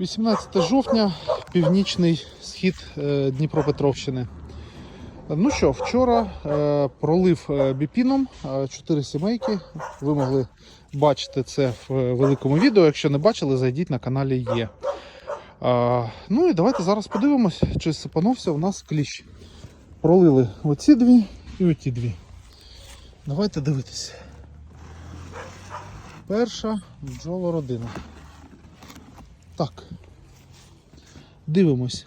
18 жовтня, північний схід е, Дніпропетровщини. Ну що, вчора е, пролив е, біпіном е, 4 сімейки. Ви могли бачити це в великому відео. Якщо не бачили, зайдіть на каналі є. Ну і давайте зараз подивимось, чи сипанувся у нас кліщ. Пролили оці дві і оті дві. Давайте дивитися. Перша бджолородина. Так. Дивимось.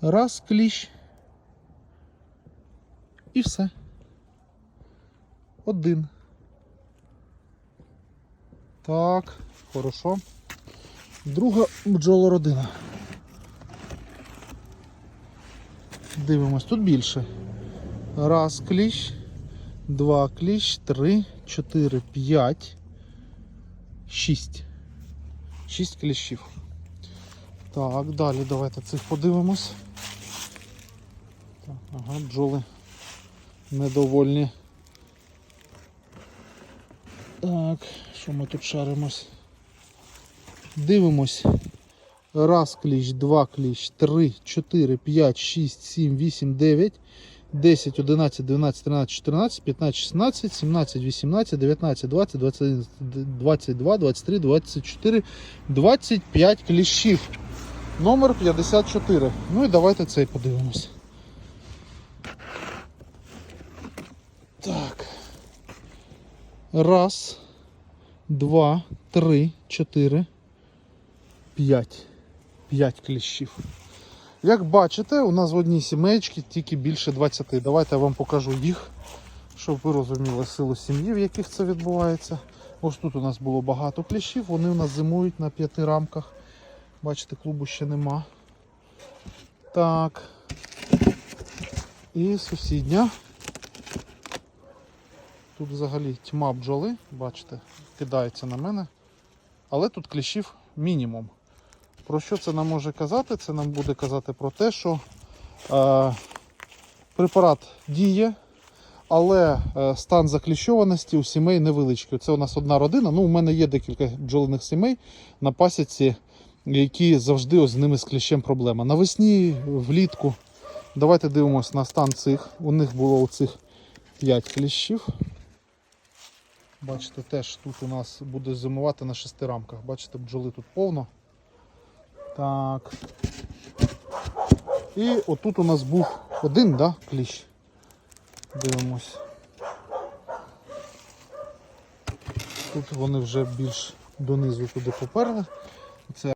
Раз кліщ. І все. Один. Так, хорошо. Друга бджолородина. Дивимось, тут більше. Раз кліщ, два кліщ, три, чотири, п'ять, шість. Шість кліщів. Так, далі давайте цих подивимось. Так, ага, бджоли недовольні. Так, що ми тут шаримось? Дивимось. Раз кліщ, два кліщ, три, чотири, п'ять, шість, сім, вісім, дев'ять, 10, 11, 12, 13, 14, 15, 16, 17, 18, 19, 20, 21, 22, 23, 24, 25 кліщів. Номер 54. Ну і давайте цей подивимось. Так. Раз, два, три, чотири, п'ять. П'ять кліщів. Як бачите, у нас в одній сімейці тільки більше 20. Давайте я вам покажу їх, щоб ви розуміли силу сім'ї, в яких це відбувається. Ось тут у нас було багато кліщів, вони у нас зимують на п'яти рамках. Бачите, клубу ще нема. Так. І сусідня. Тут взагалі тьма бджоли, бачите, кидається на мене. Але тут кліщів мінімум. Про що це нам може казати? Це нам буде казати про те, що е, препарат діє, але е, стан закліщованості у сімей невеличкий. Це у нас одна родина. Ну, у мене є декілька бджолиних сімей на пасіці, які завжди ось з ними з кліщем проблема. Навесні, влітку. Давайте дивимося на стан цих. У них було оцих 5 кліщів. Бачите, теж тут у нас буде зимувати на шести рамках. Бачите, бджоли тут повно. Так. І отут у нас був один, да, кліщ. Дивимось. Тут вони вже більш донизу туди поперли.